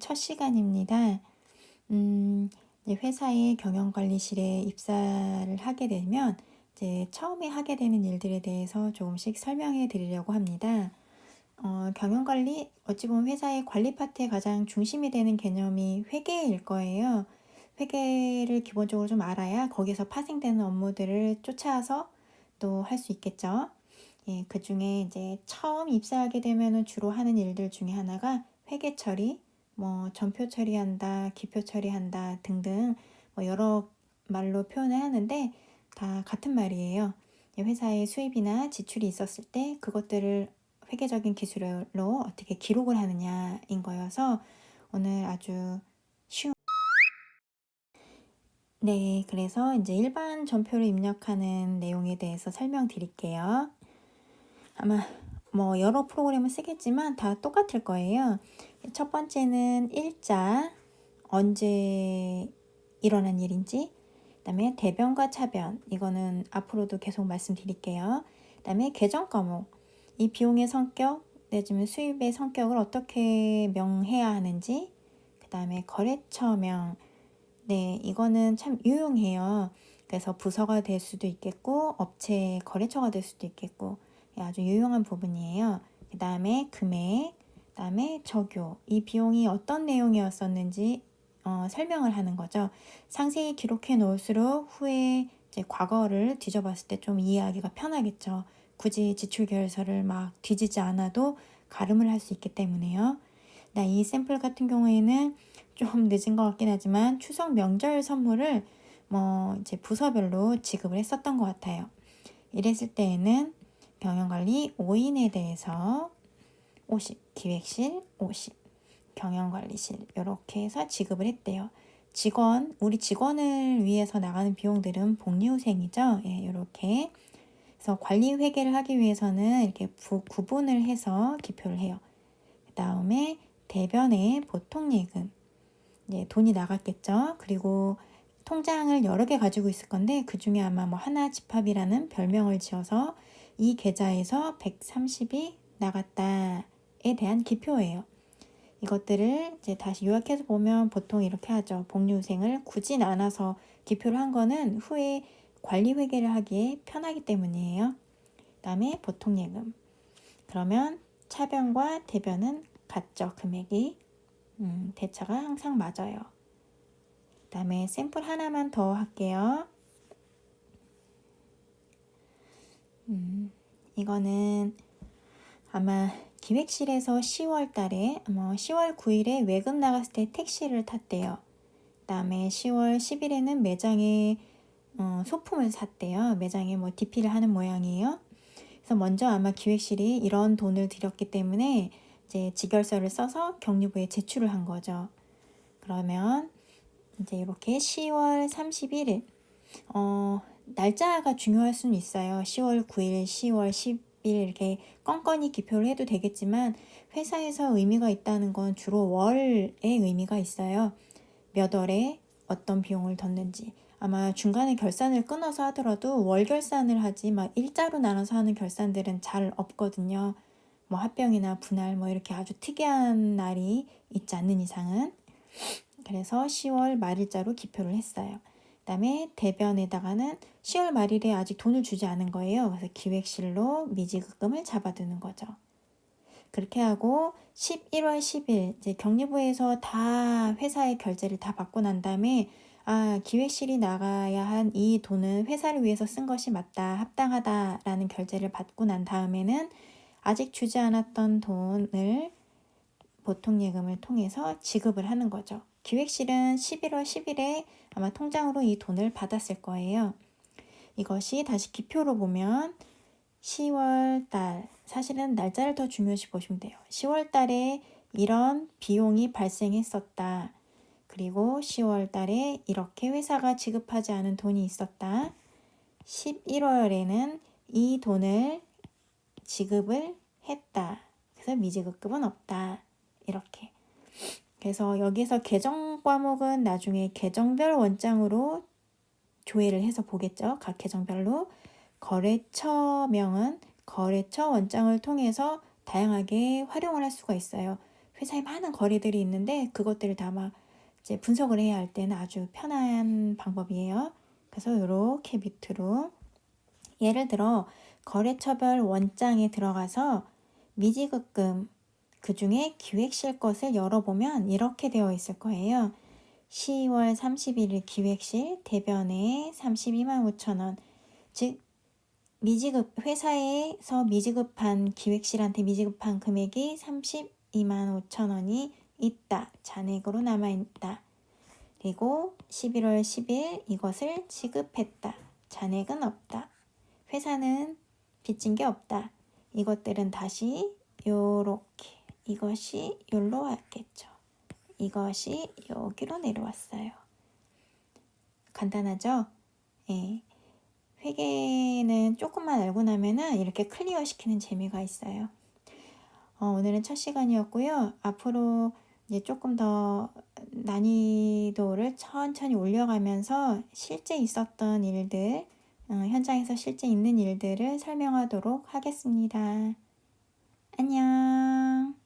첫 시간입니다. 음, 회사의 경영관리실에 입사를 하게 되면 이제 처음에 하게 되는 일들에 대해서 조금씩 설명해 드리려고 합니다. 어, 경영관리, 어찌 보면 회사의 관리 파트의 가장 중심이 되는 개념이 회계일 거예요. 회계를 기본적으로 좀 알아야 거기서 파생되는 업무들을 쫓아서 또 할 수 있겠죠. 예, 그 중에 이제 처음 입사하게 되면은 주로 하는 일들 중에 하나가 회계 처리, 뭐 전표 처리한다, 기표 처리한다 등등 뭐 여러 말로 표현을 하는데 다 같은 말이에요. 회사의 수입이나 지출이 있었을 때 그것들을 회계적인 기술로 어떻게 기록을 하느냐인 거여서 오늘 아주 쉬운 네, 그래서 이제 일반 전표를 입력하는 내용에 대해서 설명드릴게요. 아마 뭐 여러 프로그램을 쓰겠지만 다 똑같을 거예요. 첫 번째는 일자, 언제 일어난 일인지, 그다음에 대변과 차변, 이거는 앞으로도 계속 말씀드릴게요. 그다음에 계정 과목, 이 비용의 성격, 내지는 수입의 성격을 어떻게 명해야 하는지, 그다음에 거래처명, 네, 이거는 참 유용해요. 그래서 부서가 될 수도 있겠고, 업체 거래처가 될 수도 있겠고, 아주 유용한 부분이에요. 그 다음에 금액, 그 다음에 적요. 이 비용이 어떤 내용이었었는지 어, 설명을 하는 거죠. 상세히 기록해 놓을수록 후에 과거를 뒤져봤을 때 좀 이해하기가 편하겠죠. 굳이 지출 계열서를 막 뒤지지 않아도 가름을 할 수 있기 때문에요. 나이 샘플 같은 경우에는 좀 늦은 것 같긴 하지만 추석 명절 선물을 뭐 이제 부서별로 지급을 했었던 것 같아요. 이랬을 때에는 경영관리 5인에 대해서 50, 기획실 50, 경영관리실 이렇게 해서 지급을 했대요. 직원, 우리 직원을 위해서 나가는 비용들은 복리후생이죠. 예, 이렇게. 그래서 관리 회계를 하기 위해서는 이렇게 부, 구분을 해서 기표를 해요. 그 다음에 대변에 보통 예금. 예, 돈이 나갔겠죠. 그리고 통장을 여러 개 가지고 있을 건데 그 중에 아마 뭐 하나 집합이라는 별명을 지어서 이 계좌에서 130이 나갔다에 대한 기표예요. 이것들을 이제 다시 요약해서 보면 보통 이렇게 하죠. 복리후생을 굳이 나눠서 기표를 한 거는 후에 관리 회계를 하기에 편하기 때문이에요. 그다음에 보통 예금. 그러면 차변과 대변은 같죠. 금액이. 음, 대차가 항상 맞아요. 그다음에 샘플 하나만 더 할게요. 이거는 아마 기획실에서 10월 달에 뭐 10월 9일에 외근 나갔을 때 택시를 탔대요. 그다음에 10월 10일에는 매장에 어, 소품을 샀대요. 매장에 뭐 DP를 하는 모양이에요. 그래서 먼저 아마 기획실이 이런 돈을 들였기 때문에 이제 직결서를 써서 격리부에 제출을 한 거죠. 그러면 이제 이렇게 10월 31일 어, 날짜가 중요할 수는 있어요. 10월 9일, 10월 10일 이렇게 껌껌이 기표를 해도 되겠지만 회사에서 의미가 있다는 건 주로 월의 의미가 있어요. 몇 월에 어떤 비용을 뒀는지. 아마 중간에 결산을 끊어서 하더라도 월 결산을 하지 막 일자로 나눠서 하는 결산들은 잘 없거든요. 뭐 합병이나 분할 뭐 이렇게 아주 특이한 날이 있지 않는 이상은 그래서 10월 말일자로 기표를 했어요. 그다음에 대변에다가는 10월 말일에 아직 돈을 주지 않은 거예요. 그래서 기획실로 미지급금을 잡아두는 거죠. 그렇게 하고 11월 10일 이제 격리부에서 다 회사의 결제를 다 받고 난 다음에 아 기획실이 나가야 한 이 돈은 회사를 위해서 쓴 것이 맞다 합당하다라는 결제를 받고 난 다음에는 아직 주지 않았던 돈을 보통 예금을 통해서 지급을 하는 거죠. 기획실은 11월 10일에 아마 통장으로 이 돈을 받았을 거예요. 이것이 다시 기표로 보면 10월 달, 사실은 날짜를 더 중요시 보시면 돼요. 10월 달에 이런 비용이 발생했었다. 그리고 10월 달에 이렇게 회사가 지급하지 않은 돈이 있었다. 11월에는 이 돈을 지급을 했다. 그래서 미지급금은 없다. 이렇게. 그래서 여기서 계정 과목은 나중에 계정별 원장으로 조회를 해서 보겠죠. 각 계정별로. 거래처명은 거래처 원장을 통해서 다양하게 활용을 할 수가 있어요. 회사에 많은 거래들이 있는데 그것들을 다 막 이제 분석을 해야 할 때는 아주 편한 방법이에요. 그래서 이렇게 밑으로 예를 들어 거래처별 원장에 들어가서 미지급금 그 중에 기획실 것을 열어보면 이렇게 되어 있을 거예요. 10월 31일 기획실 대변에 32만 5천 원. 즉 미지급 회사에서 미지급한 기획실한테 미지급한 금액이 32만 5천 원이 있다. 잔액으로 남아 있다. 그리고 11월 10일 이것을 지급했다. 잔액은 없다. 회사는 빚진 게 없다. 이것들은 다시 요렇게 이것이 요로 왔겠죠. 이것이 여기로 내려왔어요. 간단하죠? 예. 회계는 조금만 알고 나면은 이렇게 클리어 시키는 재미가 있어요. 어, 오늘은 첫 시간이었고요. 앞으로 이제 조금 더 난이도를 천천히 올려가면서 실제 있었던 일들, 어, 현장에서 실제 있는 일들을 설명하도록 하겠습니다. 안녕.